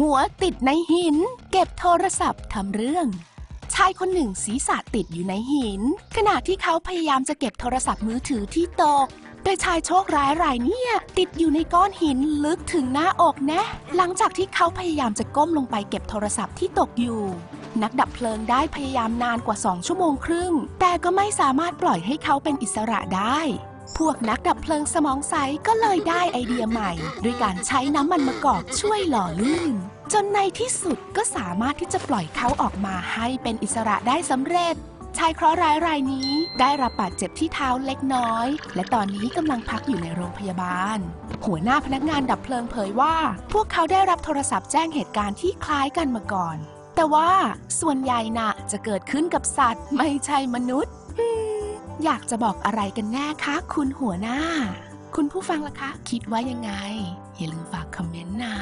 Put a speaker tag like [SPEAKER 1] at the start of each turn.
[SPEAKER 1] หัวติดในหิน เก็บโทรศัพท์ทำเรื่อง ชายคนหนึ่งศีรษะติดอยู่ในหิน ขณะที่เขาพยายามจะเก็บโทรศัพท์มือถือที่ตกแต่ชายโชคร้ายรายเนี่ย ติดอยู่ในก้อนหินลึกถึงหน้าอกนะ หลังจากที่เขาพยายามจะก้มลงไปเก็บโทรศัพท์ที่ตกอยู่ นักดับเพลิงได้พยายามนานกว่า 2 ชั่วโมงครึ่ง แต่ก็ไม่สามารถปล่อยให้เขาเป็นอิสระได้ พวกนักดับเพลิงสมองใสก็เลยได้ไอเดียใหม่ ด้วยการใช้น้ำมันมะกอกช่วยหล่อลื่น จนในที่สุดก็สามารถที่จะปล่อยเขาออกมาให้เป็นอิสระได้สำเร็จ ชายเคราะห์ร้ายรายนี้ได้รับบาดเจ็บที่เท้าเล็กน้อย และตอนนี้กำลังพักอยู่ในโรงพยาบาล หัวหน้าพนักงานดับเพลิงเผยว่า พวกเขาได้รับโทรศัพท์แจ้งเหตุการณ์ที่คล้ายกันมาก่อน แต่ว่าส่วนใหญ่น่ะจะเกิดขึ้นกับสัตว์ไม่ใช่มนุษย์ อยากจะบอกอะไรกันแน่คะ คุณหัวหน้า คุณผู้ฟังล่ะคะ คิดว่ายังไง อย่าลืมฝากคอมเมนต์นะ